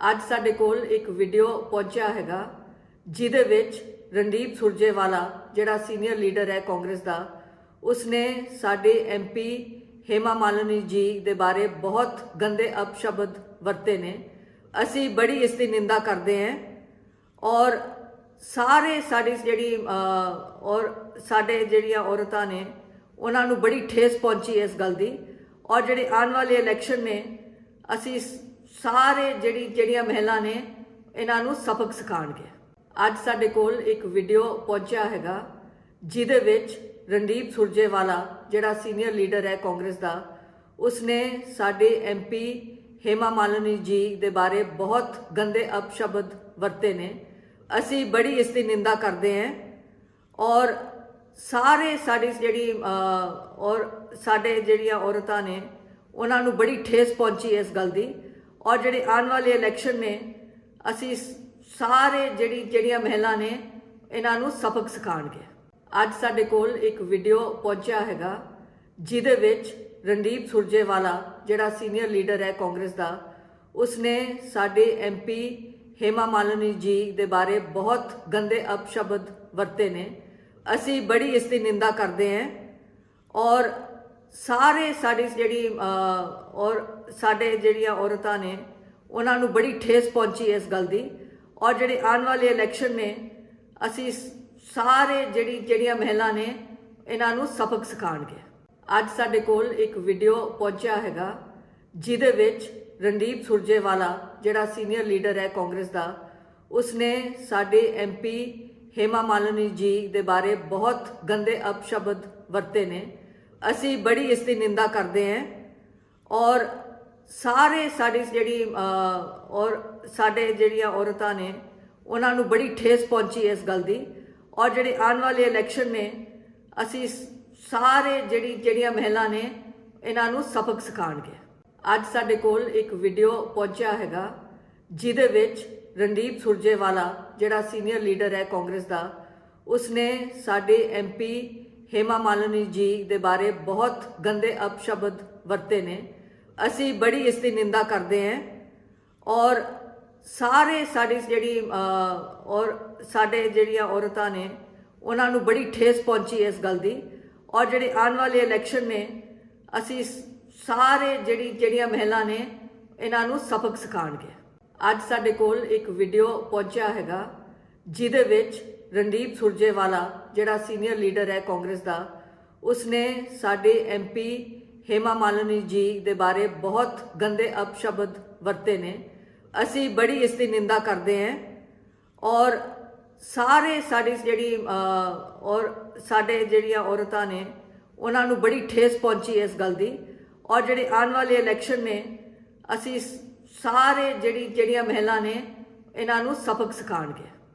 ਅੱਜ ਸਾਡੇ ਕੋਲ ਇੱਕ ਵੀਡੀਓ ਪਹੁੰਚਿਆ ਹੈਗਾ, ਜਿਹਦੇ ਵਿੱਚ ਰਣਦੀਪ ਸੁਰਜੇਵਾਲਾ, ਜਿਹੜਾ ਸੀਨੀਅਰ ਲੀਡਰ ਹੈ ਕਾਂਗਰਸ ਦਾ, ਉਸਨੇ ਸਾਡੇ ਐਮਪੀ ਹੇਮਾ ਮਾਲਨੀ ਜੀ ਦੇ ਬਾਰੇ ਬਹੁਤ ਗੰਦੇ ਅਪਸ਼ਬਦ ਵਰਤੇ ਨੇ। ਅਸੀਂ ਬੜੀ ਇਸ ਦੀ ਨਿੰਦਾ ਕਰਦੇ ਹਾਂ ਔਰ ਸਾਰੇ ਸਾਡੀ ਜਿਹੜੀ ਔਰ ਸਾਡੇ ਜਿਹੜੀਆਂ ਔਰਤਾਂ ਨੇ, ਉਹਨਾਂ ਨੂੰ ਬੜੀ ਠੇਸ ਪਹੁੰਚੀ ਇਸ ਗੱਲ ਦੀ। ਔਰ ਜਿਹੜੇ ਆਉਣ ਵਾਲੇ ਇਲੈਕਸ਼ਨ ਨੇ, ਅਸੀਂ ਸਾਰੇ ਜਿਹੜੀ, ਜਿਹੜੀਆਂ ਮਹਿਲਾ ਨੇ, ਇਹਨਾਂ ਨੂੰ ਸਬਕ ਸਿਖਾਣਗੇ ਅੱਜ ਸਾਡੇ ਕੋਲ ਇੱਕ ਵੀਡੀਓ ਪਹੁੰਚਿਆ ਹੈਗਾ, ਜਿਹਦੇ ਵਿੱਚ ਰਣਦੀਪ ਸੁਰਜੇਵਾਲਾ, ਜਿਹੜਾ ਸੀਨੀਅਰ ਲੀਡਰ ਹੈ ਕਾਂਗਰਸ ਦਾ, ਉਸਨੇ ਸਾਡੇ ਐਮਪੀ ਹੇਮਾ ਮਾਲਨੀ ਜੀ ਦੇ ਬਾਰੇ ਬਹੁਤ ਗੰਦੇ ਅਪਸ਼ਬਦ ਵਰਤੇ ਨੇ। ਅਸੀਂ ਬੜੀ ਇਸ ਦੀ ਨਿੰਦਾ ਕਰਦੇ ਹਾਂ ਔਰ ਸਾਰੇ ਸਾਡੀ ਜਿਹੜੀ ਔਰ ਸਾਡੇ ਜਿਹੜੀਆਂ ਔਰਤਾਂ ਨੇ, ਉਹਨਾਂ ਨੂੰ ਬੜੀ ਠੇਸ ਪਹੁੰਚੀ ਇਸ ਗੱਲ ਦੀ। ਔਰ ਜਿਹੜੇ ਆਉਣ ਵਾਲੇ ਇਲੈਕਸ਼ਨ ਨੇ, ਅਸੀਂ ਸ- ਸਾਰੇ ਜਿਹੜੀ, ਜਿਹੜੀਆਂ ਮਹਿਲਾ ਨੇ, ਇਹਨਾਂ ਨੂੰ ਸਬਕ ਸਿਖਾਣਗੇ ਅੱਜ ਸਾਡੇ ਕੋਲ ਇੱਕ ਵੀਡੀਓ ਪਹੁੰਚਿਆ ਹੈਗਾ, ਜਿਹਦੇ ਵਿੱਚ ਰਣਦੀਪ ਸੁਰਜੇਵਾਲਾ, ਜਿਹੜਾ ਸੀਨੀਅਰ ਲੀਡਰ ਹੈ ਕਾਂਗਰਸ ਦਾ, ਉਸਨੇ ਸਾਡੇ ਐਮਪੀ ਹੇਮਾ ਮਾਲਨੀ ਜੀ ਦੇ ਬਾਰੇ ਬਹੁਤ ਗੰਦੇ ਅਪਸ਼ਬਦ ਵਰਤੇ ਨੇ। ਅਸੀਂ ਬੜੀ ਇਸ ਦੀ ਨਿੰਦਾ ਕਰਦੇ ਹਾਂ ਔਰ ਸਾਰੇ ਸਾਡੀ ਜਿਹੜੀ ਔਰ ਸਾਡੇ ਜਿਹੜੀਆਂ ਔਰਤਾਂ ਨੇ, ਉਹਨਾਂ ਨੂੰ ਬੜੀ ਠੇਸ ਪਹੁੰਚੀ ਇਸ ਗੱਲ ਦੀ। ਔਰ ਜਿਹੜੇ ਆਉਣ ਵਾਲੇ ਇਲੈਕਸ਼ਨ ਨੇ, ਅਸੀਂ ਸਾਰੇ ਜਿਹੜੀ, ਜਿਹੜੀਆਂ ਮਹਿਲਾ ਨੇ, ਇਹਨਾਂ ਨੂੰ ਸਬਕ ਸਿਖਾਣਗੇ ਅੱਜ ਸਾਡੇ ਕੋਲ ਇੱਕ ਵੀਡੀਓ ਪਹੁੰਚਿਆ ਹੈਗਾ, ਜਿਹਦੇ ਵਿੱਚ ਰਣਦੀਪ ਸੁਰਜੇਵਾਲਾ, ਜਿਹੜਾ ਸੀਨੀਅਰ ਲੀਡਰ ਹੈ ਕਾਂਗਰਸ ਦਾ, ਉਸਨੇ ਸਾਡੇ ਐਮਪੀ ਹੇਮਾ ਮਾਲਨੀ ਜੀ ਦੇ ਬਾਰੇ ਬਹੁਤ ਗੰਦੇ ਅਪਸ਼ਬਦ ਵਰਤੇ ਨੇ। ਅਸੀਂ ਬੜੀ ਇਸ ਦੀ ਨਿੰਦਾ ਕਰਦੇ ਹਾਂ ਔਰ ਸਾਰੇ ਸਾਡੀ ਜਿਹੜੀ ਔਰ ਸਾਡੇ ਜਿਹੜੀਆਂ ਔਰਤਾਂ ਨੇ, ਉਹਨਾਂ ਨੂੰ ਬੜੀ ਠੇਸ ਪਹੁੰਚੀ ਇਸ ਗੱਲ ਦੀ। ਔਰ ਜਿਹੜੇ ਆਉਣ ਵਾਲੇ ਇਲੈਕਸ਼ਨ ਨੇ, ਅਸੀਂ ਸ- ਸਾਰੇ ਜਿਹੜੀ, ਜਿਹੜੀਆਂ ਮਹਿਲਾ ਨੇ, ਇਹਨਾਂ ਨੂੰ ਸਬਕ ਸਿਖਾਣਗੇ ਅੱਜ ਸਾਡੇ ਕੋਲ ਇੱਕ ਵੀਡੀਓ ਪਹੁੰਚਿਆ ਹੈਗਾ, ਜਿਹਦੇ ਵਿੱਚ ਰਣਦੀਪ ਸੁਰਜੇਵਾਲਾ, ਜਿਹੜਾ ਸੀਨੀਅਰ ਲੀਡਰ ਹੈ ਕਾਂਗਰਸ ਦਾ, ਉਸਨੇ ਸਾਡੇ ਐਮਪੀ ਹੇਮਾ ਮਾਲਿਨੀ ਜੀ ਦੇ ਬਾਰੇ ਬਹੁਤ ਗੰਦੇ ਅਪਸ਼ਬਦ ਵਰਤੇ ਨੇ। ਅਸੀਂ ਬੜੀ ਇਸ ਦੀ ਨਿੰਦਾ ਕਰਦੇ ਹਾਂ ਔਰ ਸਾਰੇ ਸਾਡੀ ਜਿਹੜੀ ਔਰ ਸਾਡੇ ਜਿਹੜੀਆਂ ਔਰਤਾਂ ਨੇ, ਉਹਨਾਂ ਨੂੰ ਬੜੀ ਠੇਸ ਪਹੁੰਚੀ ਇਸ ਗੱਲ ਦੀ। ਔਰ ਜਿਹੜੇ ਆਉਣ ਵਾਲੇ ਇਲੈਕਸ਼ਨ ਨੇ, ਅਸੀਂ ਸਾਰੇ ਜਿਹੜੀ, ਜਿਹੜੀਆਂ ਮਹਿਲਾ ਨੇ, ਇਹਨਾਂ ਨੂੰ ਸਬਕ ਸਿਖਾਣਗੇ ਅੱਜ ਸਾਡੇ ਕੋਲ ਇੱਕ ਵੀਡੀਓ ਪਹੁੰਚਿਆ ਹੈਗਾ, ਜਿਹਦੇ ਵਿੱਚ ਰਣਦੀਪ ਸੁਰਜੇਵਾਲਾ, ਜਿਹੜਾ ਸੀਨੀਅਰ ਲੀਡਰ ਹੈ ਕਾਂਗਰਸ ਦਾ, ਉਸਨੇ ਸਾਡੇ ਐਮਪੀ ਹੇਮਾ ਮਾਲਨੀ ਜੀ ਦੇ ਬਾਰੇ ਬਹੁਤ ਗੰਦੇ ਅਪਸ਼ਬਦ ਵਰਤੇ ਨੇ। ਅਸੀਂ ਬੜੀ ਇਸ ਦੀ ਨਿੰਦਾ ਕਰਦੇ ਹਾਂ ਔਰ ਸਾਰੇ ਸਾਡੀ ਜਿਹੜੀ ਔਰ ਸਾਡੇ ਜਿਹੜੀਆਂ ਔਰਤਾਂ ਨੇ, ਉਹਨਾਂ ਨੂੰ ਬੜੀ ਠੇਸ ਪਹੁੰਚੀ ਇਸ ਗੱਲ ਦੀ। ਔਰ ਜਿਹੜੇ ਆਉਣ ਵਾਲੇ ਇਲੈਕਸ਼ਨ ਨੇ, ਅਸੀਂ ਸਾਰੇ ਜਿਹੜੀ, ਜਿਹੜੀਆਂ ਮਹਿਲਾ ਨੇ, ਇਹਨਾਂ ਨੂੰ ਸਬਕ ਸਿਖਾਣਗੇ